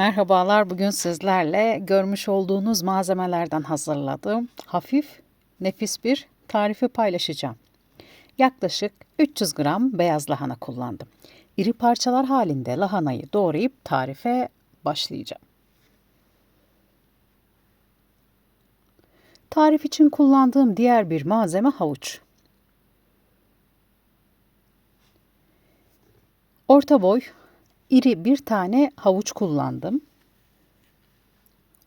Merhabalar, bugün sizlerle görmüş olduğunuz malzemelerden hazırladığım hafif, nefis bir tarifi paylaşacağım. Yaklaşık 300 gram beyaz lahana kullandım. İri parçalar halinde lahanayı doğrayıp tarife başlayacağım. Tarif için kullandığım diğer bir malzeme havuç. Orta boy iri bir tane havuç kullandım.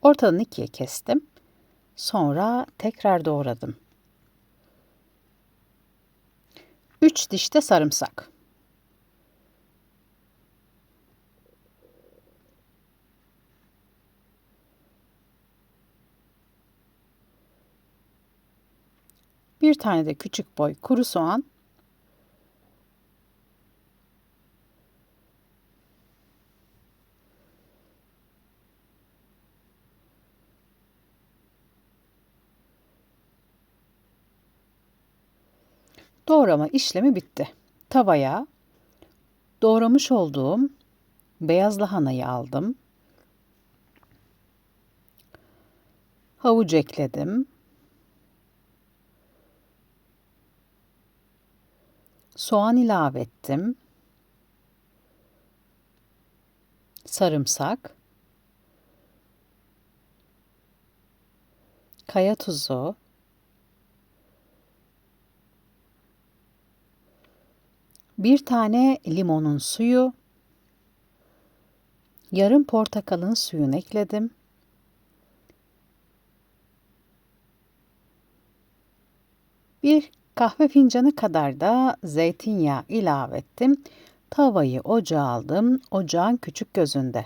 Ortadan ikiye kestim. Sonra tekrar doğradım. 3 diş de sarımsak. Bir tane de küçük boy kuru soğan. Doğrama işlemi bitti. Tavaya doğramış olduğum beyaz lahanayı aldım. Havuç ekledim. Soğan ilave ettim. Sarımsak. Kaya tuzu. Bir tane limonun suyu, yarım portakalın suyunu ekledim. Bir kahve fincanı kadar da zeytinyağı ilave ettim. Tavayı ocağa aldım. Ocağın küçük gözünde,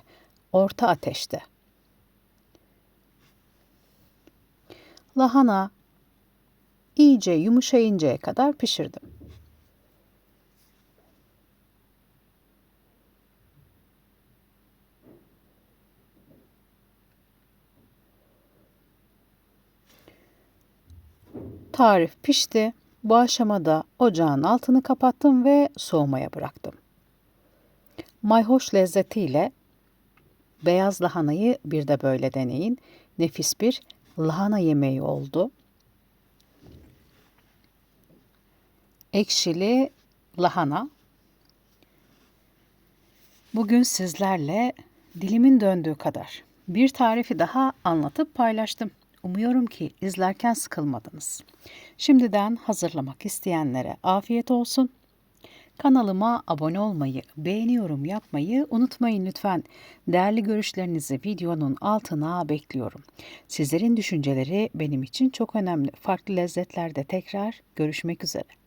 orta ateşte. Lahana iyice yumuşayıncaya kadar pişirdim. Tarif pişti. Bu aşamada ocağın altını kapattım ve soğumaya bıraktım. Mayhoş lezzetiyle beyaz lahanayı bir de böyle deneyin. Nefis bir lahana yemeği oldu. Ekşili lahana. Bugün sizlerle dilimin döndüğü kadar bir tarifi daha anlatıp paylaştım. Umuyorum ki izlerken sıkılmadınız. Şimdiden hazırlamak isteyenlere afiyet olsun. Kanalıma abone olmayı, beğeni yorum yapmayı unutmayın lütfen. Değerli görüşlerinizi videonun altına bekliyorum. Sizlerin düşünceleri benim için çok önemli. Farklı lezzetlerde tekrar görüşmek üzere.